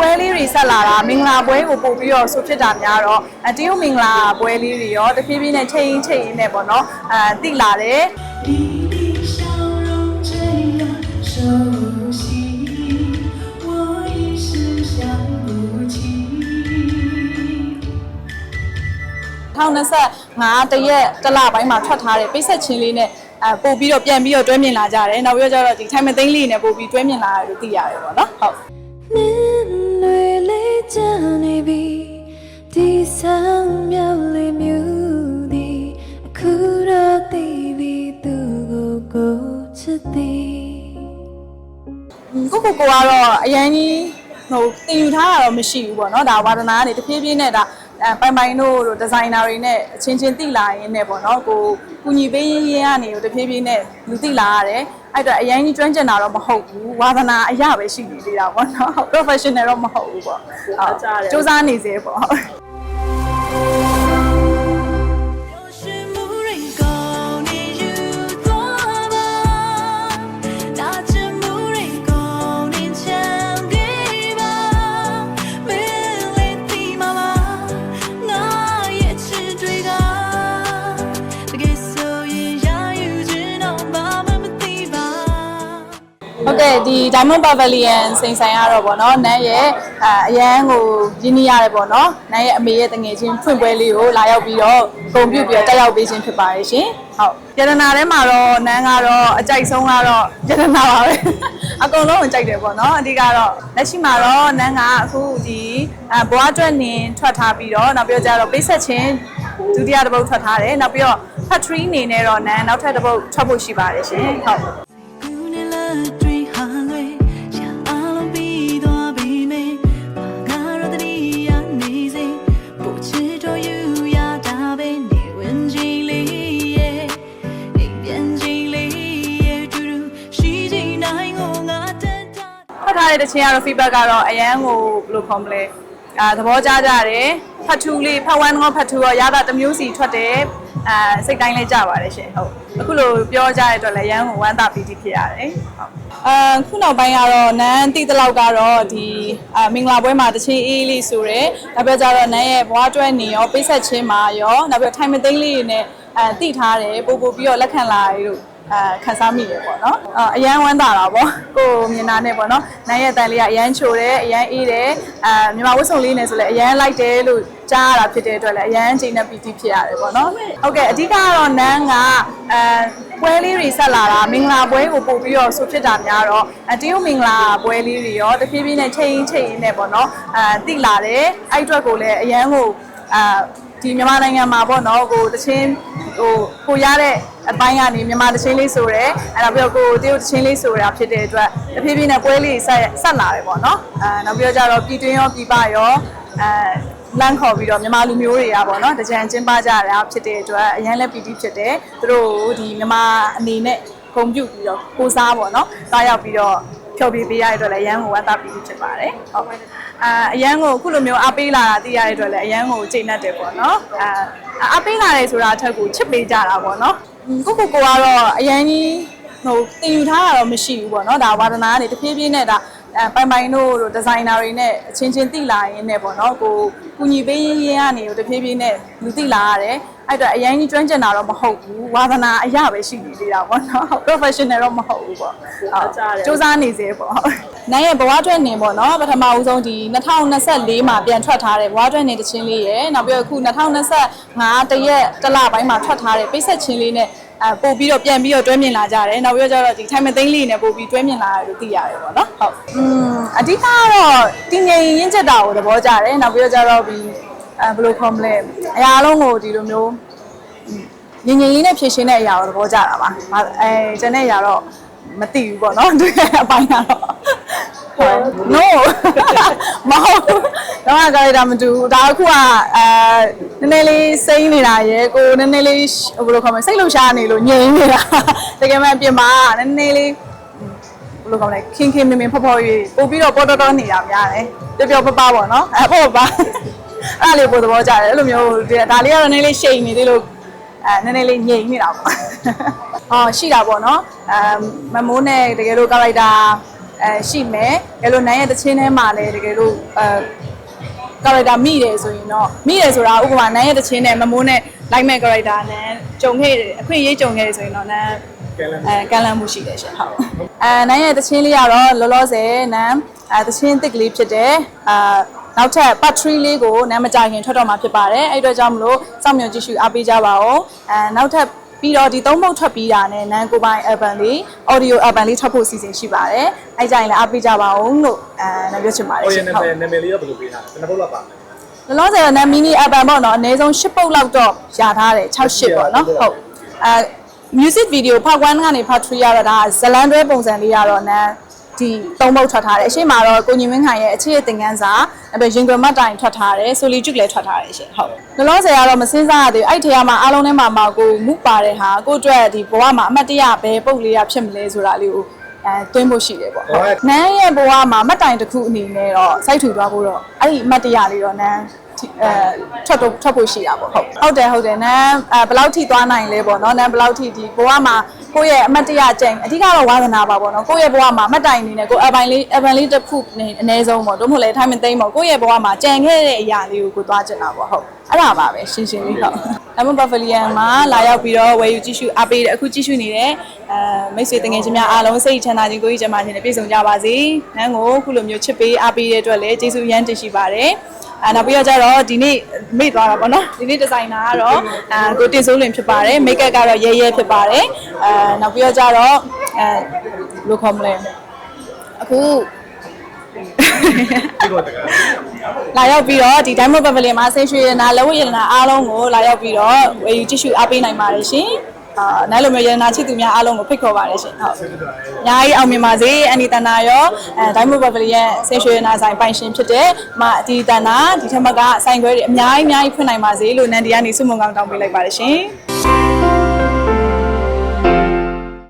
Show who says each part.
Speaker 1: ပွဲလေးတွေဆက်လာတာမင်္ဂလာပွဲကိုပို့ပြီးတော့ဆိုဖြစ်တာများတော့အတရုတ်မင်္ဂလာပွဲလေးတွေရောတဖြည်းဖြည်းနဲ့ချိန်ချိန်ရင်းနဲ့ပေါ့နော်အဲတိလာတယ်2025တရက်တလပိုင်းမှာထွက်ထားတဲ့ပိတ်ဆက်ချင်းလေးနဲ့အဲပို့ပြီးတော့ပြန်ပြီးတော့တွဲမြင်လာကြတယ်နောက်ပြီးတော့ကျတော့ဒီ time သိန်းလေးနဲ့ပို့ပြီးတွဲမြင်လာတယ်လို့သိရတယ်ပေါ့နော်ဟုတ်
Speaker 2: ကြနေပြီဒီဆံမြောက်လေးမျိုးဒီအခုတော့သိပြီသူကိုကိုချစ်သ
Speaker 1: ည်ကိုကိုကတော့အရင်ကြီးဟိုတင်ယူထားတာတော့မရှိဘူးပေါ့နော်ဒါဝါဒနာကနေတဖြည်းဖြည်းနဲ့ဒါ အဲပိုင်ပိုင်တို့တို့ဒီဇိုင်နာတွေနဲ့အချင်းချင်းတိလာရင်းနဲ့ပေါ့နော်ကိုကူညီပေးရင်းရင်းကနေကိုတဖြည်းဖြည်းနဲ့လူတိလာရတယ်အဲ့တော့အရန်ကြီးကျွမ်းကျင်တာတော့မဟုတ်ဘူးဝါဒနာအရပဲရှိနေသေးတာပေါ့နော် professional တော့မဟုတ်ဘူးပေါ့ဟုတ်စူးစမ်းနေစေပေါ့ တ်ကဲ့ဒီ Diamond Pavilion စိန်ဆိုင်ရတော့ဗောနော်နန်းရဲ့အအရန်ကိုရင်းနှီးရတယ်ဗောနော်နန်းရဲ့အမေရဲ့တငယ်ချင်းဖွင့်ပွဲလေးကိုလာရောက်ပြီးတော့ဂုဏ်ပြုပြီးတော့တက်ရောက်ပေးခြင်းဖြစ်ပါတယ်ရှင်ဟုတ်ယတနာထဲမှာတော့နန်းကတော့အကြိုက်ဆုံးကတော့ယတနာပါပဲအကုန်လုံးကိုကြိုက်တယ်ဗောနော်အဓိကတော့လက်ရှိမှာတော့နန်းကအခုဒီအဘွားကျွတ်နင်ထွက်ထားပြီးတော့နောက်ပြီးတော့ကျတော့ပိတ်ဆက်ချင်းဒုတိယတစ်ပုတ်ထွက်ထားတယ်နောက်ပြီးတော့ factory အနေနဲ့တော့နန်းနောက်ထပ်တစ်ပုတ်ထွက်ဖို့ရှိပါတယ်ရှင်ဟုတ် တ်ထားတဲ့တခြင်းကတော့ feedback ကတော့အရန်ကိုဘယ်လိုခေါ်မလဲအာသဘောကျကြတယ်ဖတ်ထူးလေးဖတ်ဝမ်းတော့ဖတ်ထူးရောရတာတစ်မျိုးစီထွက်တယ်အာစိတ်တိုင်းလေးကြပါတယ်ရှင်ဟုတ်အခုလိုပြောကြတဲ့အတွက်လည်းအရန်ကိုဝမ်းသာပီတိဖြစ်ရတယ်ဟုတ်အာခုနောက်ပိုင်းကတော့နန်းတိတလောက်ကတော့ဒီအာမင်္ဂလာပွဲမှာတခြင်းအေးလေးဆိုရယ်နောက်ပြီးတော့ကျတော့နန်းရဲ့ဘွားကျွဲနေရောပိတ်ဆက်ချင်းမှာရောနောက်ပြီးတော့ထိုင်မသိန်းလေးတွေနဲ့အဲတိထားတယ်ပို့ပို့ပြီးတော့လက်ခံလာရလို့ အဲခန်းစားမိရပေါ့နော်အအရန်ဝမ်းသာတာပေါ့ကိုယ်မြင်တာနဲ့ပေါ့နော်နိုင်ရဲ့တန်လေးကအရန်ချိုတယ်အရန်အေးတယ်အဲမြန်မာဝတ်စုံလေးနဲ့ဆိုလည်းအရန်လိုက်တယ်လို့ကြားရတာဖြစ်တဲ့အတွက်လည်းအရန်ချိန်နဲ့ပီတိဖြစ်ရတယ်ပေါ့နော်ဟုတ်ကဲ့အဓိကကတော့နန်းကအဲပွဲလေးတွေဆက်လာတာမင်္ဂလာပွဲကိုပို့ပြီးတော့ဆိုဖြစ်တာများတော့အတရုတ်မင်္ဂလာပွဲလေးတွေရောတဖြည်းဖြည်းနဲ့ချိန်ချိန်ရင်းနဲ့ပေါ့နော်အဲတိလာတယ်အဲ့အတွက်ကိုလည်းအရန်ကိုအာ ဒီမြန်မာနိုင်ငံမှာပေါ့နော်ကိုတချင်းဟိုကိုရတဲ့အပိုင်းကနေမြန်မာတချင်းလေးဆိုရဲအဲ့တော့ပြီးတော့ကိုတရုတ်တချင်းလေးဆိုတာဖြစ်တဲ့အတွက်တဖြည်းဖြည်းနဲ့ပွဲလေးဆက်ဆက်လာတယ်ပေါ့နော်အဲနောက်ပြီးတော့ကြတော့ပြည်တွင်းရောပြည်ပရောအဲလမ်းခေါ်ပြီးတော့မြန်မာလူမျိုးတွေကပေါ့နော်တကြံကျင်းပကြတာဖြစ်တဲ့အတွက်အရင်လည်းပီတိဖြစ်တယ်သူတို့ဒီမြန်မာအနေနဲ့ဂုံပြုပြီးတော့ကိုစားပေါ့နော်တားရောက်ပြီးတော့ ဖြော်ပြပေးရတဲ့အတွက်လည်းအရန်ကိုဝမ်းသာပီတိဖြစ်ပါတယ်ဟုတ်အာအရန်ကိုအခုလိုမျိုးအားပေးလာတာသိရတဲ့အတွက်လည်းအရန်ကိုချိန်တတ်တယ်ပေါ့နော်အာအားပေးလာတယ်ဆိုတာအထက်ကိုချစ်ပေးကြတာပေါ့နော်ကိုကိုကိုကတော့အရန်ကြီးဟိုတင်ယူထားတာတော့မရှိဘူးပေါ့နော်ဒါဝါဒနာကနေတဖြည်းဖြည်းနဲ့ဒါအဲပိုင်ပိုင်တို့တို့ဒီဇိုင်နာတွေနဲ့အချင်းချင်းတိလာရင်းနဲ့ပေါ့နော်ကို ကူညီပေးရင်းရင်းကနေကိုတဖြည်းဖြည်းနဲ့လူတိလာရတယ်အဲ့တော့အရန်ကြီးကျွမ်းကျင်တာတော့မဟုတ်ဘူးဝါသနာအရပဲရှိနေသေးတာပေါ့နော် professional တော့မဟုတ်ဘူးပေါ့ဟုတ်စူးစမ်းနေစေပေါ့ဟုတ် နိုင်ရဲ့ဘဝအတွက်နေပေါ့နော်ပထမဦးဆုံးဒီ2024မှာပြန်ထွက်ထားတဲ့ဘဝအတွက်နေတချင်းလေးရယ်နောက်ပြီးတော့အခု2025တရက်တစ်လပိုင်းမှာထွက်ထားတဲ့ပိတ်ဆက်ချင်းလေးနဲ့အဲပို့ပြီးတော့ပြန်ပြီးတော့တွဲမြင်လာကြတယ်နောက်ပြီးတော့ကျတော့ဒီ time သိန်းလေးနဲ့ပို့ပြီးတွဲမြင်လာရတယ်လို့သိရတယ်ပေါ့နော်ဟုတ်อืมအဓိကကတော့တည်ငြိမ်ရင့်ချက်တာကိုသဘောကျတယ်နောက်ပြီးတော့ကျတော့ဒီအဲဘယ်လိုခေါ်မလဲအရာလုံးကိုဒီလိုမျိုးငင်ငင်လေးနဲ့ဖြည့်ရှင်းတဲ့အရာကိုသဘောကျတာပါ။အဲကျန်တဲ့အရာတော့ မသိဘူးပေါ့နော်။တွေ့တဲ့အပိုင်းကတော့ဟုတ် no မဟုတ်ဘူး။တော့ကာရီတာမတူဘူး။ဒါအခုကအဲနည်းနည်းလေးစိမ့်နေတာရယ်ကိုနည်းနည်းလေးဘယ်လိုခေါ်မလဲစိတ်လှုပ်ရှားနေလို့ငြိမ်နေတာ။တကယ်မှအပြင်မှာနည်းနည်းလေးဘယ်လိုခေါ်မလဲခင်ခင်မင်မင်ဖော်ဖော်ရေးပို့ပြီးတော့ပေါ်တော်တော်နေတာများတယ်။ပျော်ပျော်ပပပေါ့နော်။အဲပေါ့ပါ။အဲ့ဒါလေးပို့သဘောကျတယ်အဲ့လိုမျိုးဒါလေးကတော့နည်းနည်းလေးရှိန်နေသေးလို့အဲနည်းနည်းလေးငြိမ်နေတာပေါ့။ အော်ရှိတာပေါ့နော်။အဲမမိုးနဲ့တကယ်လို့ကာရိုက်တာအဲရှိမယ်အဲလိုနန်းရဲ့တချင်းထဲမှာလည်းတကယ်လို့အဲ character မိတယ်ဆိုရင်တော့မိတယ်ဆိုတာဥပမာနန်းရဲ့တချင်းနဲ့မမိုးနဲ့လိုက်မဲ့ character နဲ့ကြုံခဲ့တယ်အခွင့်အရေးကြုံခဲ့တယ်ဆိုရင်တော့နန်း
Speaker 3: ကဲလမ်း
Speaker 1: အဲကန့်လန့်မှုရှိတယ်ရှင်ဟုတ်အဲနန်းရဲ့တချင်းလေးကတော့လောလောဆယ်နန်းအဲတချင်းတစ်ကလေးဖြစ်တယ်အာနောက်ထပ် part 3လေးကိုနန်းမကြခင်ထွက်တော့မှာဖြစ်ပါတယ်အဲ့အတွက်ကြောင့်မလို့စောင့်မျှော်ကြည့်ရှုအားပေးကြပါဦးအဲနောက်ထပ် ပြီးတော့ဒီသုံးပုတ်ထွက်ပြီးတာနဲ့နန်းကိုပိုင် album လေး audio album လေးထွက်ဖို့စီစဉ်ရှိပါတယ်အဲ့ကြရင်လည်းအားပေးကြပါဦးလို့အဲနန်းပြောချင်ပါတယ်
Speaker 3: ဟိုရ
Speaker 1: ရှင်
Speaker 3: နာ
Speaker 1: ဟုတ်
Speaker 3: မည်နာမည်လေးတော့ဘယ်လိုပေးထားလဲဘယ်နှပုတ်လောက်ပါလဲ
Speaker 1: လောလောဆယ်ကနန်း mini album ပေါ့နော်အနည်းဆုံး10ပုတ်လောက်တော့ရထားတယ်6 8ပေါ့နော်ဟုတ်အဲ music video part 1ကနေ part 3ရတော့ဒါဇလန်တွဲပုံစံလေးရတော့နန်း ဒီသုံးပုတ်ထွက်ထားတယ်အရှိမတော့ကိုညီမင်းခိုင်ရဲ့အခြေအသင်ခန်းစာအဲ့ပြီးရင်ခွင်မတ်တိုင်ထွက်ထားတယ်ဆိုလီကျုပ်လည်းထွက်ထားတယ်ရှင်ဟုတ်လောလောဆယ်ကတော့မစင်းစားရသေးဘူးအဲ့ထဲမှာအားလုံးထဲမှာမှာကိုမူပါတဲ့ဟာကိုအတွက်ဒီဘဝမှာအမှတ်တရဘယ်ပုတ်လေးရဖြစ်မလဲဆိုတာလေးကိုအဲတွင်းဖို့ရှိတယ်ပေါ့ဟုတ်နန်းရဲ့ဘဝမှာမတ်တိုင်တစ်ခုအနေနဲ့တော့စိုက်ထူသွားဖို့တော့အဲ့ဒီအမှတ်တရလေးတော့နန်းအဲထွက်တော့ထွက်ဖို့ရှိတာပေါ့ဟုတ်ဟုတ်တယ်ဟုတ်တယ်နန်းအဲဘယ်လောက်ထိသွားနိုင်လဲပေါ့နော်နန်းဘယ်လောက်ထိဒီဘဝမှာ ကိုယ့်ရဲ့အမတ်တရကြိမ်အဓိကတော့ဝါသနာပါပေါ့နော်ကိုယ့်ရဲ့ဘဝမှာအမတ်တိုင်အနေနဲ့ကိုယ်အပိုင်လေးအပိုင်လေးတစ်ခုနေအနည်းဆုံးပေါ့တို့မဟုတ်လေထိုင်မသိမ်းပေါ့ကိုယ့်ရဲ့ဘဝမှာကြံခဲ့တဲ့အရာလေးကိုကိုသွားချင်တာပေါ့ဟုတ်အဲ့ဒါပါပဲရှင်းရှင်းလေးဟုတ် အမဘဖလီယန်မှာလာရောက်ပြီးတော့ဝယ်ယူကြည့်ရှုအားပေးတယ်အခုကြည့်ရှုနေတဲ့အဲမိတ်ဆွေတငယ်ချင်းများအားလုံးစိတ်ချမ်းသာခြင်းကိုယ်ကြီးကျန်းမာခြင်းနဲ့ပြည့်စုံကြပါစေနန်းကိုအခုလိုမျိုးချစ်ပေးအားပေးတဲ့အတွက်လည်းကျေးဇူးအများတင်ရှိပါတယ်အဲနောက်ပြီးတော့ကျတော့ဒီနေ့မေ့သွားတာပေါ့နော်ဒီနေ့ဒီဇိုင်နာကတော့အဲကိုတင်စိုးလင်ဖြစ်ပါတယ်မိတ်ကပ်ကတော့ရဲရဲဖြစ်ပါတယ်အဲနောက်ပြီးတော့ကျတော့အဲဘယ်လိုခေါ်မလဲအခု
Speaker 3: ဒီတော့တကယ်
Speaker 1: လာရောက်ပြီးတော့ဒီ Diamond Pavilion မှာဆေးရွှေရနာလက်ဝတ်ရနာအားလုံးကိုလာရောက်ပြီးတော့ဝယ်ယူကြည့်ရှုအားပေးနိုင်ပါတယ်ရှင်အာနိုင်လိုမျိုးရနာချစ်သူများအားလုံးကိုဖိတ်ခေါ်ပါတယ်ရှင်ဟုတ်အများကြီးအောင်မြင်ပါစေအန်ဒီတနာရောအဲဒိုင်းမိုဘယ်ဗလီရဲ့ဆေးရွှေနာဆိုင်ပိုင်ရှင်ဖြစ်တဲ့မအဒီတနာဒီထက်မကဆိုင်ခွဲတွေအများကြီးအများကြီးဖွင့်နိုင်ပါစေလို့နန်ဒီကနေဆုမွန်ကောင်းတောင်းပေးလိုက်ပါတယ်ရှင်